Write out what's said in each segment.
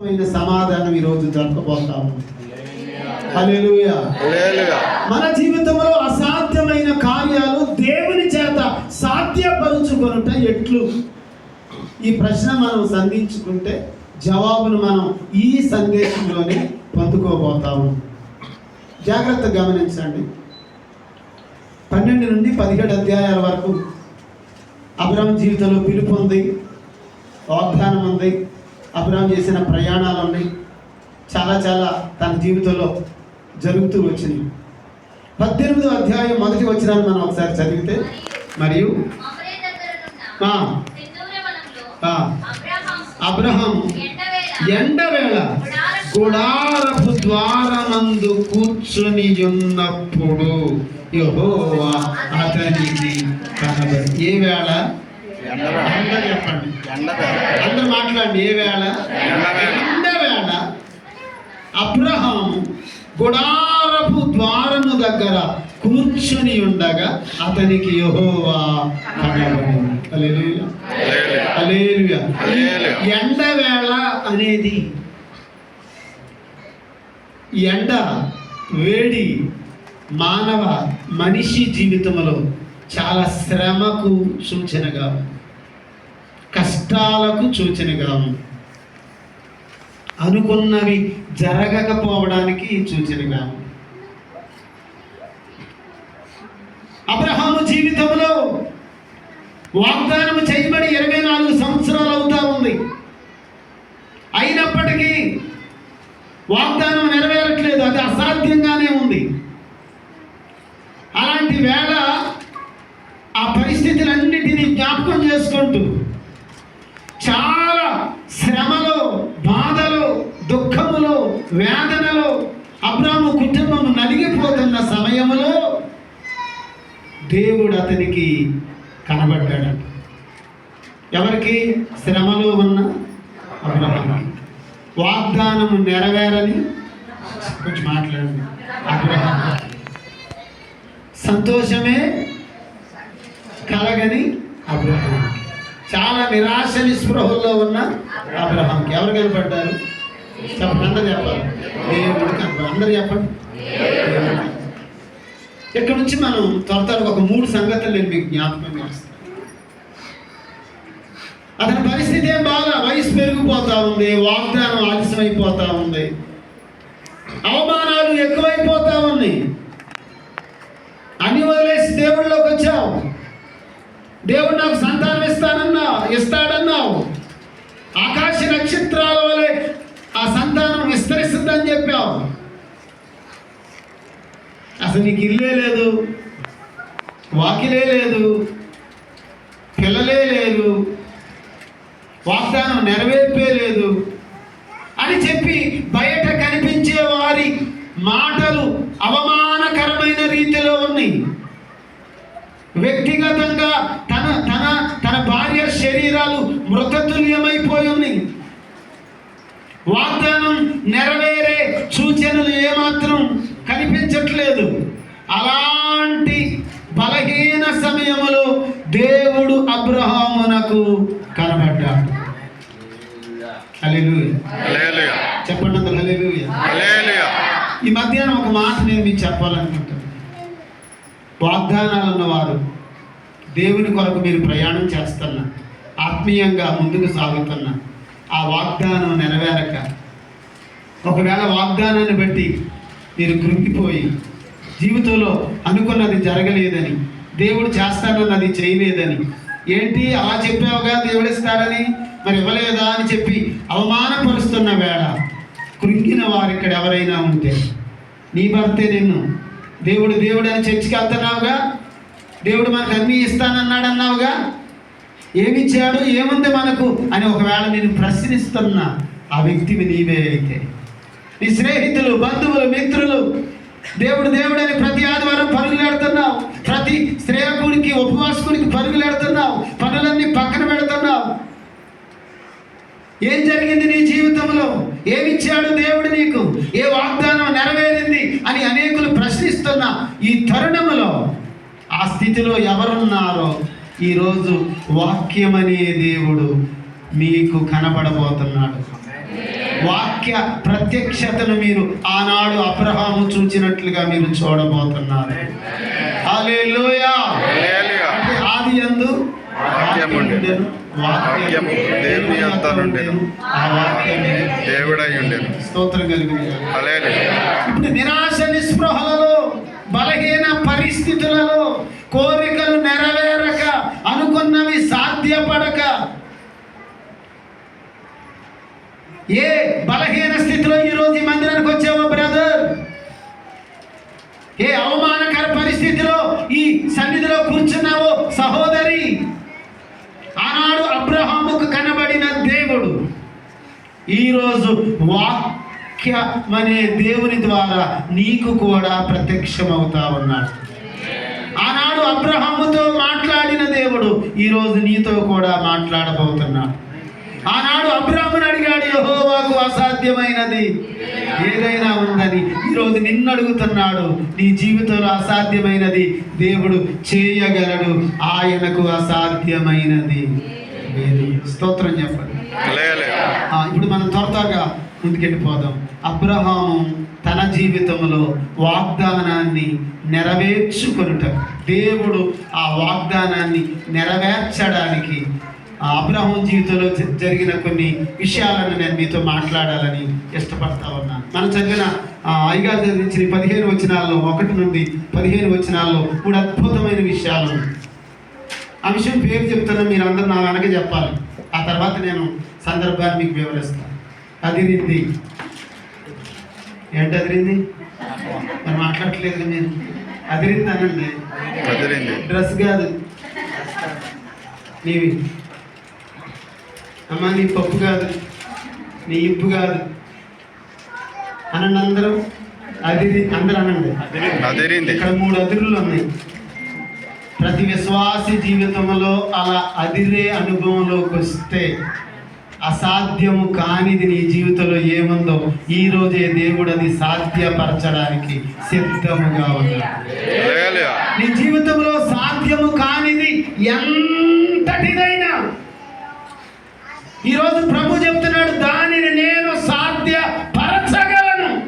సమాధానం ఈరోజు దొరకబోతాము హల్లెలూయా. హల్లెలూయా. మన జీవితంలో అసాధ్యమైన కార్యాలు దేవుని చేత సాధ్యపరుచుకొనుట ఎట్లు? ఈ ప్రశ్న మనం సంధించుకుంటే జవాబును మనం ఈ సందేశంలోనే పొందుకోబోతాము. జాగ్రత్త గమనించండి. పన్నెండు నుండి పదిహేడు అధ్యాయాల వరకు అబ్రామ్ జీవితంలో పిలుపు ఉంది వాగ్దానం ఉంది. అబ్రామ్ చేసిన ప్రయాణాలు ఉన్నాయి చాలా చాలా తన జీవితంలో జరుగుతూ వచ్చినాయి పద్దెనిమిదో అధ్యాయం మొదటి వచ్చినాన్ని మనం ఒకసారి చదివితే మరియు అబ్రహం ఎండవేళ గుడారపు ద్వారనందు కూర్చుని ఉన్నప్పుడు యెహోవా అతనికి కనబడి ఏ వేళ ఎండవేళ. అందరూ చెప్పండి ఎండవేళ. అందరూ మాట్లాడండి ఏ వేళ ఎండవేళ. ఎండవేళ అబ్రహాం గుడారపు ద్వారము దగ్గర కూర్చుని ఉండగా అతనికి యెహోవా. ఎండవేళ అనేది ఎండ వేడి మానవ మనిషి జీవితంలో చాలా శ్రమకు సూచనగా ఉంది. కష్టాలకు సూచనగా ఉంది. అనుకున్నవి జరగకపోవడానికి సూచనగా ఉంది. అబ్రహాము జీవితంలో వాగ్దానం చేయబడి ఇరవై నాలుగు సంవత్సరాలు అవుతా ఉంది. అయినప్పటికీ వాగ్దానం నెరవేరట్లేదు. అది అసాధ్యంగానే ఉంది. అలాంటి వేళ ఆ పరిస్థితులన్నిటినీ జ్ఞాపకం చేసుకుంటూ చాలా శ్రమలో బాధలో దుఃఖములో వేదనలో అబ్రాము కుటుంబం నలిగిపోతున్న సమయంలో దేవుడు అతనికి కనబడ్డాడు. ఎవరికి? శ్రమలో ఉన్న అబ్రహాంకి వాగ్దానము నెరవేరని కొంచెం మాట్లాడండి. అబ్రహాం సంతోషమే కలగని అబ్రహాం చాలా నిరాశ నిస్పృహల్లో ఉన్న అబ్రహాంకి. ఎవరు కనపడ్డారు చెప్పండి అందరు చెప్పాలి. దేవుడు అందరు చెప్పండి. ఇక్కడ నుంచి మనం త్వర త్వరగా ఒక మూడు సంగతులు నేను మీకు జ్ఞాపకం చేస్తాను. అతని పరిస్థితి ఏం బాగా? వయసు పెరిగిపోతా ఉంది వాగ్దానం ఆలస్యమైపోతా ఉంది. అవమానాలు ఎక్కువైపోతా ఉన్నాయి. అన్ని వదిలేసి దేవుడిలోకి వచ్చావు. దేవుడు నాకు సంతానం ఇస్తానన్నా ఇస్తాడన్నావు. ఆకాశ నక్షత్రాల వలె ఆ సంతానం విస్తరిస్తుందని చెప్పావు. అసలు నీకు ఇల్లే లేదు వాకిలే లేదు పిల్లలే లేదు వాగ్దానం నెరవేర్పే లేదు అని చెప్పి బయట కనిపించే వారి మాటలు అవమానకరమైన రీతిలో ఉన్నాయి. వ్యక్తిగతంగా భార్య శరీరాలు మృతతుల్యమైపోయి ఉన్నాయి వాగ్దానం నెరవేరే సూచనలు ఏమాత్రం కనిపించట్లేదు. అలాంటి బలహీన సమయములో దేవుడు అబ్రహామునకు కనబడ్డాడు. చెప్పండి. ఈ మధ్యాహ్నం ఒక మాట నేను మీకు చెప్పాలనుకుంటున్నాను. వాగ్దానాలు ఉన్నవారు దేవుని కొరకు మీరు ప్రయాణం చేస్తున్నా ఆత్మీయంగా ముందుకు సాగుతున్నా ఆ వాగ్దానం నెరవేరక ఒకవేళ వాగ్దానాన్ని బట్టి మీరు కృంగిపోయి జీవితంలో అనుకున్నది జరగలేదని దేవుడు చేస్తానన్నది చేయలేదని ఏంటి అలా చెప్పావుగా దేవుడు ఇస్తాడని మరి ఇవ్వలేదా అని చెప్పి అవమానపరుస్తున్న వేళ కృంగిన వారు ఇక్కడ ఎవరైనా ఉంటే నీ భర్తే నిన్ను దేవుడు దేవుడు అని చర్చికి వెళ్తున్నావుగా? దేవుడు మనకు అన్నీ ఇస్తానన్నాడు అన్నావుగా ఏమి ఇచ్చాడు ఏముంది మనకు? అని ఒకవేళ నేను ప్రశ్నిస్తున్న ఆ వ్యక్తివి నీవే అయితే. నీ స్నేహితులు బంధువులు మిత్రులు దేవుడు దేవుడు అని ప్రతి ఆదివారం పరుగులాడుతున్నావు. ప్రతి శ్రేయకుడికి ఉపవాసకుడికి పరుగులాడుతున్నావు. పనులన్నీ పక్కన పెడుతున్నావు. ఏం జరిగింది నీ జీవితంలో? ఏమిచ్చాడు దేవుడు నీకు? ఏ వాగ్దానం నెరవేరింది? అని అనేకులు ప్రశ్నిస్తున్న ఈ తరుణములో ఆ స్థితిలో ఎవరున్నారో ఈరోజు వాక్యమనే దేవుడు మీకు కనబడబోతున్నాడు వాక్య ప్రత్యక్షతను మీరు ఆనాడు అబ్రహాము చూచినట్లుగా మీరు చూడబోతున్నారు. అంటే ఆది. వాక్యము దేవుని నుండెను. ఆ వాక్యమే దేవుడై ఉండెను స్తోత్రం కలిగి. ఇప్పుడు నిరాశ నిస్పృహలలో బలహీన పరిస్థితులలో కోరికలు నెరవేరక అనుకున్నవి సాధ్యపడక. ఏ బలహీన స్థితిలో ఈరోజు ఈ మందిరానికి వచ్చావో బ్రదర్? ఏ అవమానకర పరిస్థితిలో ఈ సన్నిధిలో కూర్చున్నావో సహోదరి? ఆనాడు అబ్రహాముకు కనబడిన దేవుడు ఈరోజు వాక్యమనే దేవుని ద్వారా నీకు కూడా ప్రత్యక్షమవుతా ఉన్నాడు. ఆనాడు అబ్రహాముతో మాట్లాడిన దేవుడు ఈరోజు నీతో కూడా మాట్లాడబోతున్నాడు. ఆనాడు అబ్రాహ్మణు అడిగాడు యహోవాకు అసాధ్యమైనది ఏదైనా ఉందని. ఈరోజు నిన్ను అడుగుతున్నాడు నీ జీవితంలో అసాధ్యమైనది దేవుడు చేయగలడు ఆయనకు అసాధ్యమైనది స్తోత్రం చెప్పండి. ఇప్పుడు మనం త్వర త్వరగా ముందుకెళ్ళిపోదాం. అబ్రహాము తన జీవితంలో వాగ్దానాన్ని నెరవేర్చుకొనుట. దేవుడు ఆ వాగ్దానాన్ని నెరవేర్చడానికి ఆ జీవితంలో జరిగిన కొన్ని విషయాలను నేను మీతో మాట్లాడాలని ఇష్టపడతా ఉన్నాను. మనం చదివిన ఐగారు చదివించిన పదిహేను వచనాల్లో ఒకటి నుండి పదిహేను వచనాల్లో కూడా అద్భుతమైన విషయాలు ఆ విషయం పేరు చెప్తున్నా మీరు అందరూ నా వెనక చెప్పాలి. ఆ తర్వాత నేను సందర్భాన్ని మీకు వివరిస్తాను. అదిరింది ఏంటి అదిరింది మరి మాట్లాడట్లేదు మీరు. అదిరింది అనండి. డ్రెస్ కాదు. నీవి. అమ్మా నీ పప్పు కాదు. నీ ఇప్పు కాదు. అనండి అందరూ అదిరి అందరూ అనండి ఇక్కడ మూడు అదురులు ఉన్నాయి. ప్రతి విశ్వాసి జీవితంలో అలా అదిరే అనుభవంలోకి వస్తే అసాధ్యము కానిది నీ జీవితంలో ఏముందో ఈ రోజే దేవుడు అది సాధ్యపరచడానికి సిద్ధముగా ఉన్నాడు. నీ జీవితంలో సాధ్యము కానిది ఎంతటిదైనా ఈరోజు ప్రభు చెప్తున్నాడు దానిని నేను సాధ్యపరచగలను.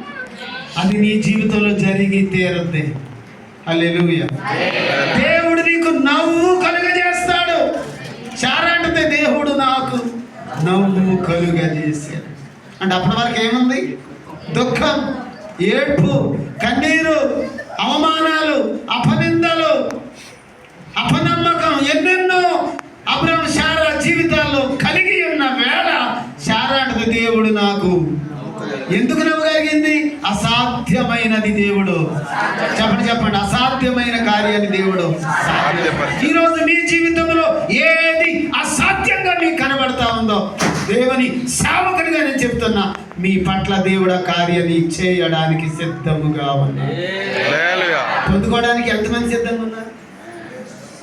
అది నీ జీవితంలో జరిగి తీరుద్ది. హల్లెలూయా. దేవుడు నీకు నవ్వు కలుగజేస్తాడు. చారంటే దేవుడు నాకు నవ్వు కలుగజేశాడు అంటే అప్పటి వరకు ఏముంది? దుఃఖం ఏడ్పు కన్నీరు అవమానాలు అపనిందలు అపనమ్మకం ఎన్నెన్నో అబ్రహం శారా జీవితాల్లో కలిగి ఉన్న వేళ శారా అంటే దేవుడు నాకు. ఎందుకు నవ్వగలిగింది? అసాధ్యమైనది దేవుడు. చెప్పండి చెప్పండి. అసాధ్యమైన కార్యాన్ని దేవుడు. సాధ్యపరిచి ఈ రోజు మీ జీవితంలో ఏది కనబడతా ఉందో దేవుని సేవకుడిగా నేను చెప్తున్నా మీ పట్ల దేవుడు కార్యాన్ని చేయడానికి సిద్ధముగా హల్లెలూయా. పొందుకోవడానికి ఎంతమంది సిద్ధంగా ఉన్నారు?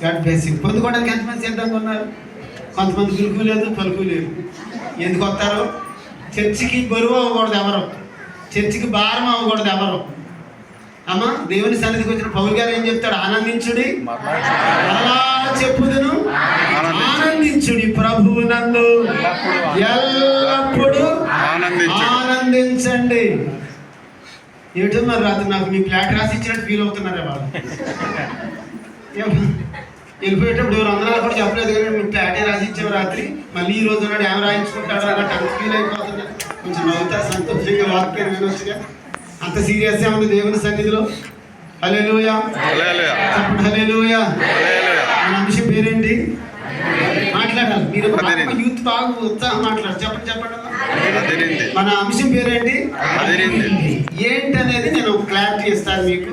గాడ్ బ్లెస్సింగ్ పొందుకోవడానికి ఎంతమంది సిద్ధంగా ఉన్నారు? కొంతమంది గురుకు లేదు పలుకు లేదు. ఎందుకు వస్తారు? చర్చికి బరువు అవ్వకూడదు ఎవరు. చర్చికి భారం అవ్వకూడదు ఎవరు. అమ్మా దేవుని సన్నిధికి వచ్చిన పౌరు గారు ఏం చెప్తాడు? ఆనందించుడి. అలా చెప్పుదును. ఆనందించుడి. నందు ఎల్లప్పుడూ ఆనందించుడి. మరి రాత్రి నాకు మీ ఫ్లాట్ రాసి ఇచ్చినట్టు ఫీల్ అవుతున్నారే వాళ్ళు వెళ్ళిపోయేటప్పుడు ఎవరు అందరూ కూడా చెప్పలేదు కానీ మీకు ఫ్లాటే రాసి ఇచ్చాము రాత్రి మళ్ళీ ఈ రోజు నాడు ఏం రాయించుకుంటాడు అన్నట్టు అంత ఫీల్ అయిపోతుంది. కొంచెం నవ్వుతా సంతోషంగా వాక్యం వినొచ్చుగా. అంత సీరియస్ ఉంది దేవుని సన్నిధిలో. హల్లెలూయా. చెప్పండి హల్లెలూయా. హల్లెలూయా. మన అంశం పేరేంటి? మీరు. యూత్ బాగా ఉత్సాహం చెప్పండి చెప్పండి. మన అంశం పేరేంటి? అదిరింది. ఏంటనేది నేను క్లారిటీ ఇస్తాను మీకు.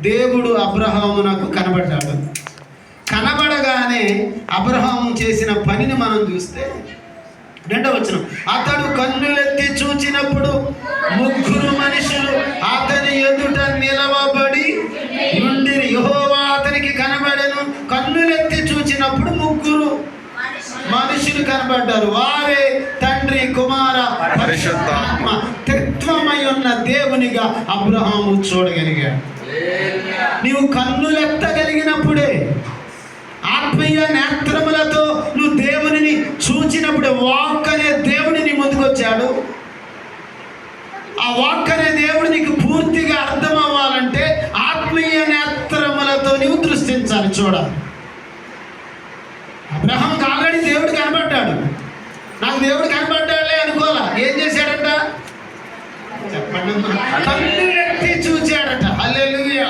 దేవుడు అబ్రహామునకు కనబడ్డాడు. కనబడగానే అబ్రహాము చేసిన పనిని మనం చూస్తే రెండవ వచనం. అతడు కన్నులెత్తి చూచినప్పుడు ముగ్గురు మనుషులు అతని ఎదుట నిలవబడి మనుషులు కనబడ్డారు వారే తండ్రి కుమార పరిశుద్ధాత్మ. త్రిత్వమై ఉన్న దేవునిగా అబ్రహాము చూడగలిగాడు. నీవు కన్నులెత్తగలిగినప్పుడే ఆత్మీయ నేత్రములతో నువ్వు దేవునిని చూచినప్పుడే వాక్ అనే దేవుని నీ ముందుకు వచ్చాడు ఆ వాక్ అనే దేవుడు నీకు పూర్తిగా అర్థం అవ్వాలంటే ఆత్మీయ నేత్రములతో నీవు దృష్టించాలి చూడాలి. అబ్రహాంకి ఆల్రెడీ దేవుడు కనబడ్డాడు. నాకు దేవుడు కనబడ్డాడులే అనుకోవాలా? ఏం చేశాడంట? చెప్పండి. కన్నులెత్తి చూచాడట. హల్లెలూయా.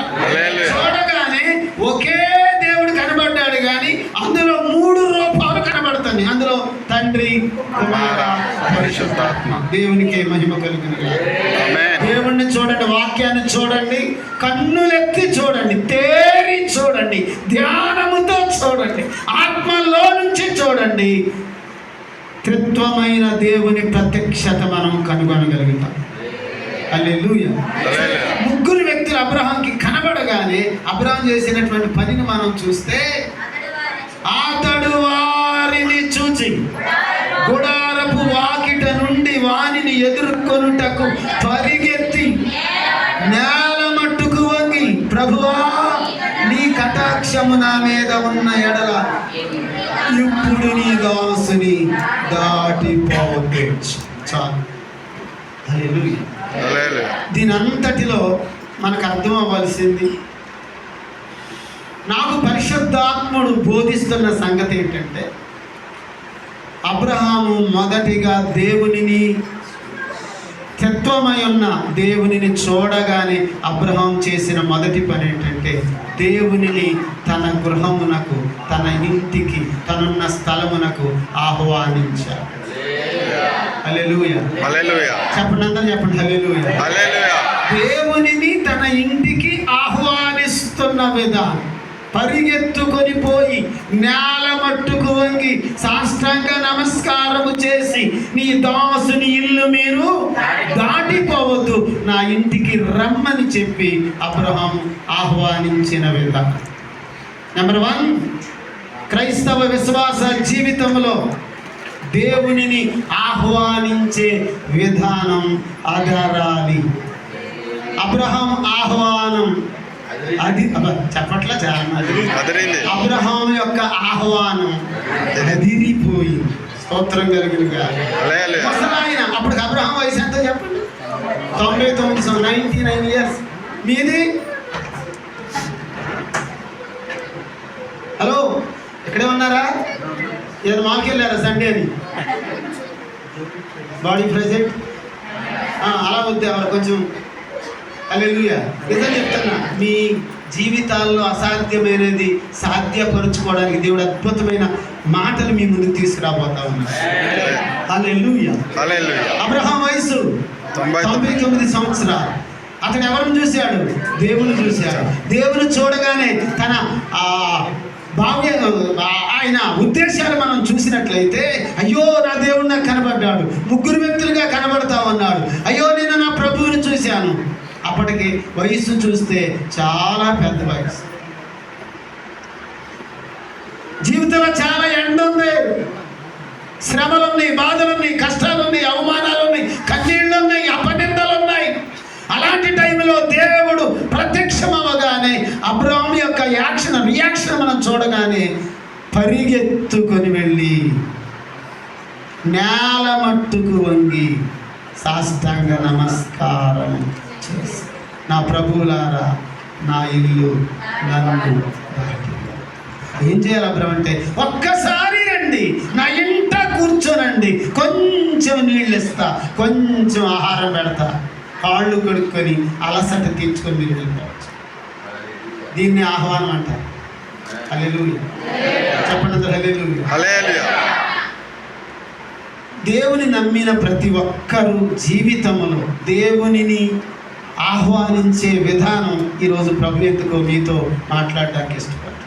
చూడగానే ఒకే దేవుడు కనబడ్డాడు కానీ అందులో మూడు రూపాలు కనబడుతుంది అందులో తండ్రి కుమార పరిశుద్ధాత్మ. దేవునికి మహిమ ఆమేన్. దేవుణ్ణి చూడండి వాక్యాన్ని చూడండి కన్నులెత్తి చూడండి తేరి చూడండి ధ్యానముతో చూడండి ఆత్మలో నుంచి చూడండి. త్రిత్వమైన దేవుని ప్రత్యక్షత మనం కనుగొనగలుగుతాం. హల్లెలూయా. ముగ్గురు వ్యక్తులు అబ్రహాంకి కనబడగానే అబ్రహాం చేసినటువంటి పనిని మనం చూస్తే అతడు వారిని చూచి గుడారపు వాకిట నుండి వానిని ఎదుర్కొనుటకు పరిగెత్తి నేల మట్టుకు వంగి ప్రభువా నీ కటాక్షము నా మీద ఉన్న ఎడల ఇప్పుడు నీ దాసుని దాటిపోతే చాలు. హల్లెలూయా. హల్లెలూయా. దీని అంతటిలో మనకు అర్థం అవ్వాల్సింది నాకు పరిశుద్ధాత్ముడు బోధిస్తున్న సంగతి ఏంటంటే అబ్రహాము మొదటిగా దేవునిని తత్వమై ఉన్న దేవునిని చూడగానే అబ్రహాం చేసిన మొదటి పని ఏంటంటే దేవునిని తన గృహమునకు తన ఇంటికి తనున్న స్థలమునకు హల్లెలూయా. చెప్పండి చెప్పండి. దేవునిని తన ఇంటికి ఆహ్వానిస్తున్న విధానం పరిగెత్తుకొని పోయి నేల మట్టుకు వంగి సాష్టాంగ నమస్కారము చేసి నీ దాసుని ఇల్లు మీరు దాటిపోవద్దు. నా ఇంటికి రమ్మని చెప్పి అబ్రహాం ఆహ్వానించిన విధానం నెంబర్ వన్ క్రైస్తవ విశ్వాస జీవితంలో దేవునిని ఆహ్వానించే విధానం అగరాలి. అబ్రహం ఆహ్వానం అది చెప్పట్లా చాలా. అబ్రహాం యొక్క ఆహ్వానం అదిరిపోయింది స్తోత్రం హల్లెలూయా. ముసలాయన అప్పుడు అబ్రహాం వయసు ఎంతో చెప్పండి. తొంభై తొమ్మిది నైన్టీ నైన్ ఇయర్స్ మీది? హలో ఇక్కడే ఉన్నారా? ఏదో మాల్కి వెళ్ళారా? సండే అని. బాడీ ప్రెసెంట్ అలా వద్దు ఎవరు కొంచెం అల్లెలుయా. నిజం చెప్తున్నా మీ జీవితాల్లో అసాధ్యమైనది సాధ్యపరుచుకోవడానికి దేవుడు అద్భుతమైన మాటలు మీ ముందుకు తీసుకురాబోతా హల్లెలూయా. అబ్రహాం వయసు తొంభై తొమ్మిది. సంవత్సరాలు. అతను ఎవరిని చూశాడు? దేవుని చూశాడు. దేవుని చూడగానే తన ఆ భావ్య ఆయన ఉద్దేశాలు మనం చూసినట్లయితే అయ్యో నా దేవుడు నాకు కనబడ్డాడు. ముగ్గురు వ్యక్తులుగా కనబడతా ఉన్నాడు. అయ్యో నేను నా ప్రభువుని చూశాను. అప్పటికి వయస్సు చూస్తే చాలా పెద్ద వయసు. జీవితంలో చాలా ఎండ ఉంది. శ్రమలున్నాయి బాధలున్నాయి కష్టాలున్నాయి అవమానాలున్నాయి కన్నీళ్ళున్నాయి అపనిందలున్నాయి అలాంటి టైంలో దేవుడు ప్రత్యక్షం అవ్వగానే అబ్రాహం యొక్క యాక్షన్ రియాక్షన్ మనం చూడగానే పరిగెత్తుకొని వెళ్ళి నేల మట్టుకు వంగి సాష్టాంగ నమస్కారం చేసి నా ప్రభువులారా నా ఇల్లు నన్ను ఏం చేయాలి అబ్రహం అంటే ఒక్కసారి రండి నా ఇంట కూర్చోనండి కొంచెం నీళ్ళు ఇస్తా కొంచెం ఆహారం పెడతా. కాళ్ళు కడుక్కొని అలసట తీర్చుకొని మీరు వెళ్ళిపోవచ్చు. దీన్ని ఆహ్వానం అంటారు. హల్లెలూయా. చెప్పండి హల్లెలూయా. దేవుని నమ్మిన ప్రతి ఒక్కరూ జీవితంలో దేవునిని ఆహ్వానించే విధానం ఈరోజు ప్రభు ఎందుకో మీతో మాట్లాడడానికి ఇష్టపడతాను.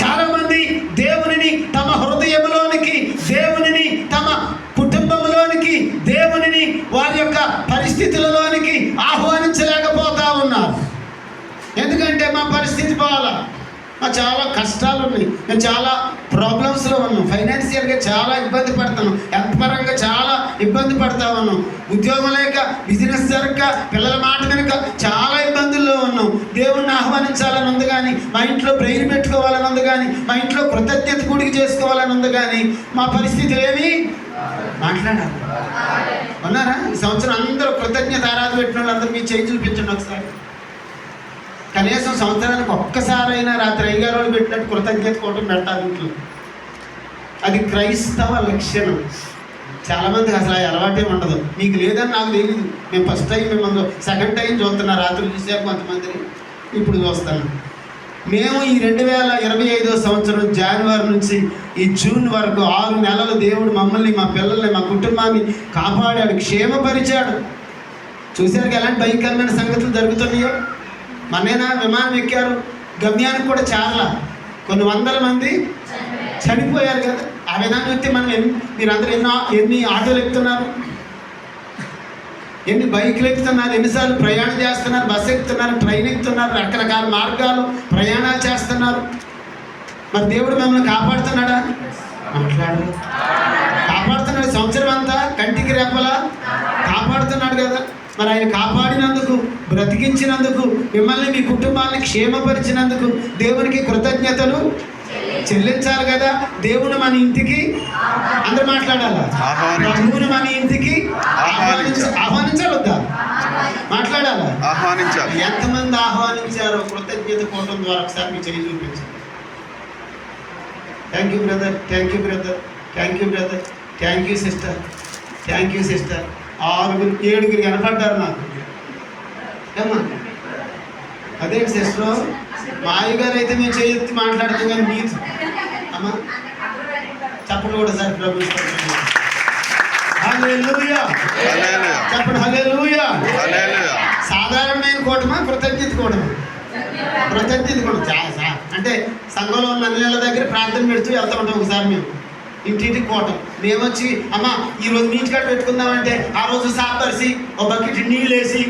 చాలామంది దేవునిని తమ హృదయంలోనికి దేవునిని తమ కుటుంబంలోనికి దేవునిని వారి యొక్క పరిస్థితులలోనికి ఆహ్వానించలేకపోతా ఉన్నారు. ఎందుకంటే మా పరిస్థితి బాగా చాలా కష్టాలు ఉన్నాయి మేము చాలా ప్రాబ్లమ్స్లో ఉన్నాం ఫైనాన్షియల్గా చాలా ఇబ్బంది పడతాను హెల్త్ పరంగా చాలా ఇబ్బంది పడతా ఉన్నాం ఉద్యోగం లేక బిజినెస్ జరగక పిల్లల మాట వెనుక చాలా ఇబ్బందుల్లో ఉన్నాం దేవుణ్ణి ఆహ్వానించాలని ఉంది కానీ మా ఇంట్లో ప్రేయర్ పెట్టుకోవాలని ఉంది కానీ మా ఇంట్లో కృతజ్ఞత కూడికి చేసుకోవాలని ఉంది కానీ మా పరిస్థితులు ఏమి? మాట్లాడాలి. ఉన్నారా? ఈ సంవత్సరం అందరూ కృతజ్ఞత ఆరాధన పెట్టిన వాళ్ళందరూ మీ చేయి చూపించండి ఒకసారి. కనీసం సంవత్సరానికి ఒక్కసారైనా రాత్రి అయ్యగారు వాళ్ళు పెట్టినట్టు కృతజ్ఞత కోటం పెట్టాలి ఇంట్లో. అది క్రైస్తవ లక్షణం. చాలామందికి అసలు ఆ అలవాటే ఉండదు. మీకు లేదని నాకు తెలియదు మేము ఫస్ట్ టైం మిమ్మల్ని సెకండ్ టైం చూస్తున్నా రాత్రి చూసాక కొంతమందిని ఇప్పుడు చూస్తాను. మేము ఈ రెండు వేల ఇరవై ఐదో సంవత్సరం జనవరి నుంచి ఈ జూన్ వరకు ఆరు నెలలు దేవుడు మమ్మల్ని మా పిల్లల్ని మా కుటుంబాన్ని కాపాడాడు క్షేమపరిచాడు. చూశారు ఎలాంటి భయంకరమైన సంగతులు జరుగుతున్నాయో? మనేనా విమానం ఎక్కారు. గమ్యానికి కూడా చాలా కొన్ని వందల మంది చనిపోయారు కదా. ఆ విధానం వస్తే మనం ఎన్ని మీరందరూ ఎన్నో ఎన్ని ఆటోలు ఎక్కుతున్నారు? ఎన్ని బైకులు ఎక్కుతున్నారు? ఎన్నిసార్లు ప్రయాణం చేస్తున్నారు? బస్సు ఎక్కుతున్నారు? ట్రైన్ ఎక్కుతున్నారు? రకరకాల మార్గాలు ప్రయాణాలు చేస్తున్నారు. మరి దేవుడు మిమ్మల్ని కాపాడుతున్నాడా? మాట్లాడు. కాపాడుతున్నాడు సంవత్సరం అంతా? కంటికి రెప్పలా? కాపాడుతున్నాడు కదా. మరి ఆయన కాపాడినందుకు బ్రతికించినందుకు మిమ్మల్ని మీ కుటుంబాన్ని క్షేమపరిచినందుకు దేవునికి కృతజ్ఞతలు. చెల్లించాలి కదా దేవుడు మన ఇంటికి. అందరూ మాట్లాడాలా. ప్రభువును మన ఇంటికి ఆహ్వానించ- ఆహ్వానించాలి వద్దా మాట్లాడాలా? ఆహ్వానించాలి. ఎంతమంది ఆహ్వానించారో కృతజ్ఞత కోవడం ద్వారా ఒకసారి మీ చేయి చూపించండి. Thank you brother thank you brother thank you brother thank you sister thank you sister ఆరుగురు ఏడుగురు కనపడ్డారు నాకు. ఏమ్మా అదేంటి సిస్టర్ మా అయ్యగారు అయితే మేము చేయొత్తి మాట్లాడుతాం కానీ మీరు అమ్మా చెప్పండి కూడా సార్ ప్రభు. చెప్పండి హల్లెలూయా. సాధారణమైన కూటమా కృతజ్ఞత కూటమా? కృతజ్ఞత కూడా చాలా అంటే సంఘంలో ఉన్న అన్ని నెలల దగ్గర ప్రార్థన పెడుతూ వెళ్తూ ఉంటాం ఒకసారి మేము. ఇంటింటికి కోటం మేము వచ్చి అమ్మ ఈ రోజు నీటి కాడ పెట్టుకుందామంటే ఆ రోజు సాపరిసి ఒక బకెట్ నీళ్ళు వేసి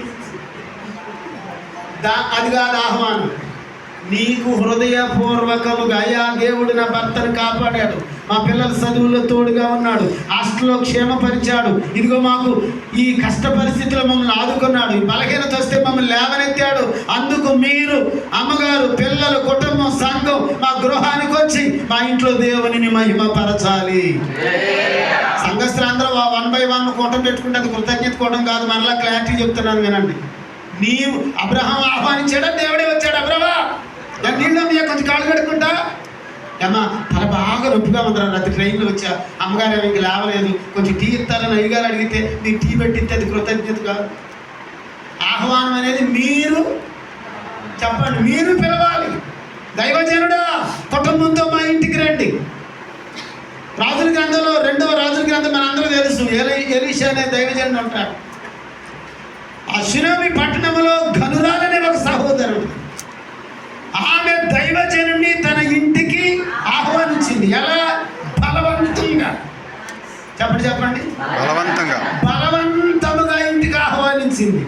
దా అది కాదు ఆహ్వానం. నీకు హృదయపూర్వకముగా అయ్యా దేవుడు నా భర్తను కాపాడాడు. మా పిల్లల చదువుల్లో తోడుగా ఉన్నాడు. హాస్టల్లో క్షేమపరిచాడు. ఇదిగో మాకు ఈ కష్ట పరిస్థితిలో మమ్మల్ని ఆదుకున్నాడు. ఈ బలహీనత వస్తే మమ్మల్ని లేవనెత్తాడు. అందుకు మీరు అమ్మగారు పిల్లలు కుటుంబం సంఘం మా గృహానికి వచ్చి మా ఇంట్లో దేవునిని మహిమపరచాలి. సంఘస్థులందరూ వన్ బై వన్ కూటం పెట్టుకుంటే అది కృతజ్ఞత కూటం కాదు. మనలా క్లారిటీ చెప్తున్నాను వినండి. నీవు అబ్రహం ఆహ్వానించాడా? దేవుడే వచ్చాడు? అబ్రహా నేను నీళ్ళు మీ కొంచెం కాళ్ళు కడుక్కుంటా. అమ్మా తల బాగా నొప్పిగా ఉందరా. రాత్రి ట్రైన్లో వచ్చా. అమ్మగారు ఏమో ఇంక లేవలేదు. కొంచెం టీ ఇస్తారని అయ్యగారు అడిగితే నీకు టీ పెట్టిస్తే అది కృతజ్ఞత కాదు ఆహ్వానం అనేది మీరు చెప్పండి. మీరు పిలవాలి. దైవజనుడా కుటుంబంతో మా ఇంటికి రండి. రాజుల గ్రంథంలో రెండవ రాజుల గ్రంథం మన అందరూ తెలుసు. ఎలి ఎలీషా అనే దైవజనుడు ఉంటాడు. ఆ శిరోమి పట్టణంలో ఘనురాలనే ఒక సహోదరుడు. ఆమె దైవజనుని తన ఇంటికి ఆహ్వానించింది. ఎలా? బలవంతంగా. చెప్పండి చెప్పండి. బలవంతంగా. బలవంతముగా ఇంటికి ఆహ్వానించింది.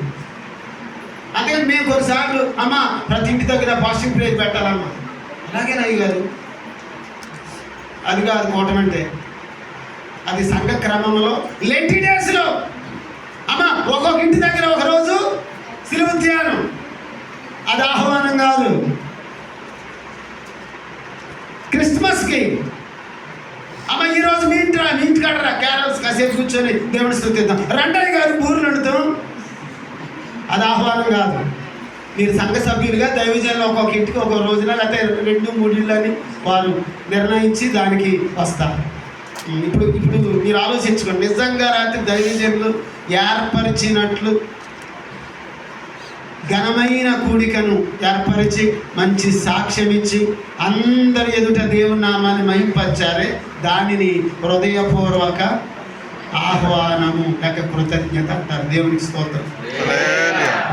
అందుకని మేము కొన్నిసార్లు అమ్మ ప్రతి ఇంటి దగ్గర పాజిటివ్ ప్రేజ్ పెట్టాలమ్మా. అలాగే నయ్య గారు. అది కాదు కూటమంటే. అది సంఘ క్రమంలో లెంటి డేస్లో అమ్మ ఒక్కొక్క ఇంటి దగ్గర ఒక రోజు సిలువ ధ్యానం అది ఆహ్వానం కాదు. క్రిస్మస్కి అమ్మ ఈరోజు మీ ఇంటి మీ ఇంటి కట్టరా క్యారల్స్ కాసేపు కూర్చొని దేవుని స్థుతిద్దాం రెండని గారు బూరులు వండుతాం. అది ఆహ్వానం కాదు. మీరు సంఘ సభ్యులుగా దైవజనులు ఒక్కొక్క ఇంటికి ఒక రోజున లేకపోతే రెండు మూడు ఇళ్ళని వారు నిర్ణయించి దానికి వస్తారు. ఇప్పుడు ఇప్పుడు మీరు ఆలోచించుకోండి. నిజంగా రాత్రి దైవజనులు ఏర్పరిచినట్లు. ఘనమైన కూడికను ఏర్పరిచి మంచి సాక్ష్యం ఇచ్చి అందరి ఎదుట దేవుని నామాన్ని మహింపరిచారే. దానిని హృదయపూర్వక ఆహ్వానము లేక కృతజ్ఞత అంటారు. దేవునికి స్తోత్రం.